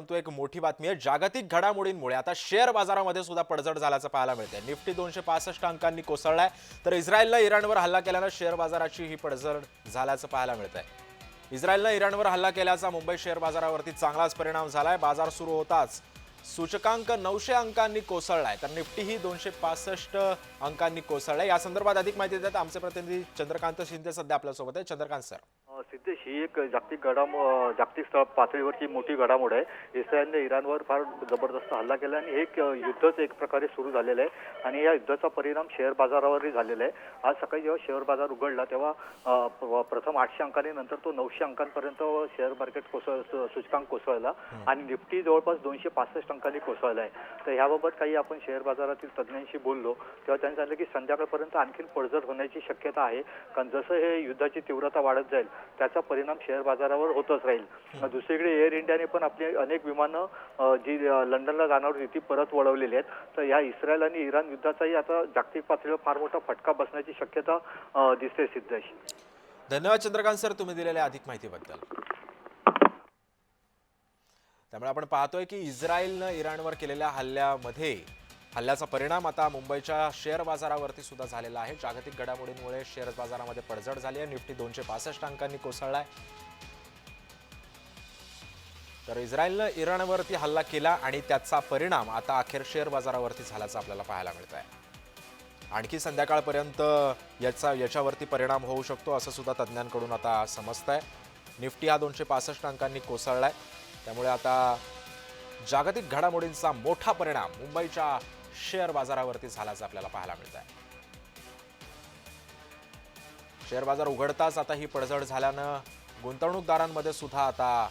परंतु एक मोठी बातमी आहे जागतिक घडामोडींमुळे. आता शेअर बाजारामध्ये सुद्धा पडझड झाल्याचं पाहायला मिळतंय. निफ्टी दोनशे पासष्ट अंकांनी कोसळलाय. तर इस्रायलनं इराणवर हल्ला केल्यानं शेअर बाजाराची ही पडझड झाल्याचं पाहायला मिळतंय. इस्रायलनं इराणवर हल्ला केल्याचा मुंबई शेअर बाजारावरती चांगलाच परिणाम झालाय. बाजार सुरू होताच सूचकांक नऊशे अंकांनी कोसळलाय तर निफ्टीही दोनशे पासष्ट अंकांनी कोसळलाय. या संदर्भात अधिक माहिती देतात आमचे प्रतिनिधी चंद्रकांत शिंदे सध्या आपल्यासोबत आहे. चंद्रकांत सर. सिद्धेश ही एक जागतिक घडामो जागतिक स्थळ पातळीवरची मोठी घडामोड आहे. इस्रायलने इराणवर फार जबरदस्त हल्ला केला आणि हे एक युद्धच एक प्रकारे सुरू झालेलं आहे. आणि या युद्धाचा परिणाम शेअर बाजारावरही झालेला आहे. आज सकाळी जेव्हा शेअर बाजार उघडला तेव्हा प्रथम आठशे अंकांनी नंतर तो नऊशे अंकांपर्यंत शेअर मार्केट कोसळ सूचकांक कोसळला. आणि निफ्टी जवळपास दोनशे पासष्ट अंकांनी कोसळला आहे तर ह्याबाबत काही आपण शेअर बाजारातील तज्ज्ञांशी बोललो तेव्हा त्यांनी सांगितलं की संध्याकाळपर्यंत आणखीन पडझड होण्याची शक्यता आहे. कारण जसं हे युद्धाची तीव्रता वाढत जाईल त्याचा परिणाम शेअर बाजारावर होतच राहील. दुसरीकडे एअर इंडियाने पण आपली अनेक विमानं जी लंडनला जाणार होती ती परत वळवलेली आहेत. तर या इस्रायल आणि इराण युद्धाचाही आता जागतिक पातळीवर फार मोठा फटका बसण्याची शक्यता दिसते सिद्धेश. धन्यवाद चंद्रकांत सर तुम्ही दिलेल्या अधिक माहितीबद्दल. त्यामुळे आपण पाहतोय की इस्रायलनं इराणवर केलेल्या हल्ल्यामध्ये हल्ल्याचा परिणाम आता मुंबईच्या शेअर बाजारावरती सुद्धा झालेला आहे. जागतिक घडामोडींमुळे शेअर बाजारामध्ये पडझड झाली आहे. निफ्टी दोनशे पासष्ट अंकांनी कोसळलाय. तर इस्रायलनं इराणवरती हल्ला केला आणि त्याचा परिणाम आता अखेर शेअर बाजारावरती झाल्याचं आपल्याला पाहायला मिळत आहे आणखी संध्याकाळपर्यंत याचा याच्यावरती परिणाम होऊ शकतो असं सुद्धा तज्ज्ञांकडून आता समजतंय. निफ्टी हा दोनशे पासष्ट अंकांनी कोसळलाय. त्यामुळे आता जागतिक घडामोडींचा मोठा परिणाम मुंबईच्या शेअर बाजारावरती झाल्याचं आपल्याला पाहायला मिळत आहे शेअर बाजार उघडताच आता ही पडझड झाल्यानं गुंतवणूकदारांमध्ये सुद्धा आता